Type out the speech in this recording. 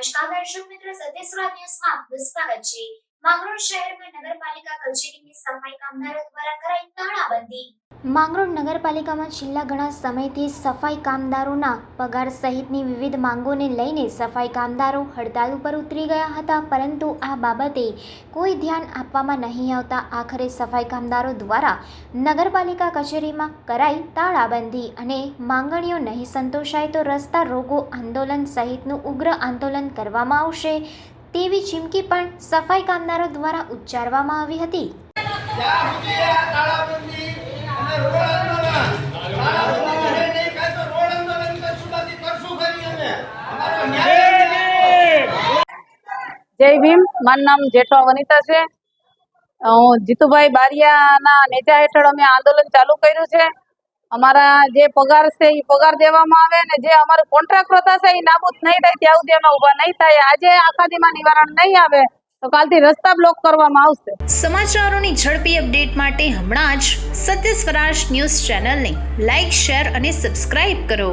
દર્શક મિત્રો સત્યસ્વરા ન્યૂઝમાં આપનું સ્વાગત છે. માંગરોળ શહેરમાં નગરપાલિકા કચેરીની સફાઈ કામદારો દ્વારા કરાઈ તાળાબંધી માંગરોળ નગરપાલિકામાં છેલ્લા ઘણા સમયથી સફાઈ કામદારોના પગાર સહિતની વિવિધ માંગોને લઈને સફાઈ કામદારો હડતાલ ઉપર ઉતરી ગયા હતા, પરંતુ આ બાબતે કોઈ ધ્યાન આપવામાં નહીં આવતા આખરે સફાઈ કામદારો દ્વારા નગરપાલિકા કચેરીમાં કરાઈ તાળાબંધી અને માંગણીઓ નહીં સંતોષાય તો રસ્તા રોકો આંદોલન સહિતનું ઉગ્ર આંદોલન કરવામાં આવશે તેવી ચીમકી પણ સફાઈ કામદારો દ્વારા ઉચ્ચારવામાં આવી હતી જ્યાં સુધી આ તાળાબંધી અને રોડ આંદોલન, તાળાબંધી રહે નહીં કાંઈ તો રોડ આંદોલન તો સુધાથી કરશું ખરી અમે. અમારો ન્યાય આપો. જય ભીમ. મારું નામ જેઠવા વનિતા છે. હું જીતુભાઈ બારિયાના નેજા હેઠળ અમે આંદોલન ચાલુ કર્યું છે. અમારા જે પગાર છે એ પગાર દેવામાં આવે ને જે અમારું કોન્ટ્રાક્ટ થશે એ નાબૂદ નહીં થાય, ત્યાં સુધી અમે ઊભા નહીં થાય. આજે આખા દીમાં નિવારણ નહીં આવે, તો કાલથી રસ્તા બ્લોક કરવામાં આવશે. સમાચારોની ઝડપી અપડેટ માટે હમણાં જ સત્ય સ્વરાજ ન્યૂઝ ચેનલને લાઇક શેર અને સબસ્ક્રાઇબ કરો.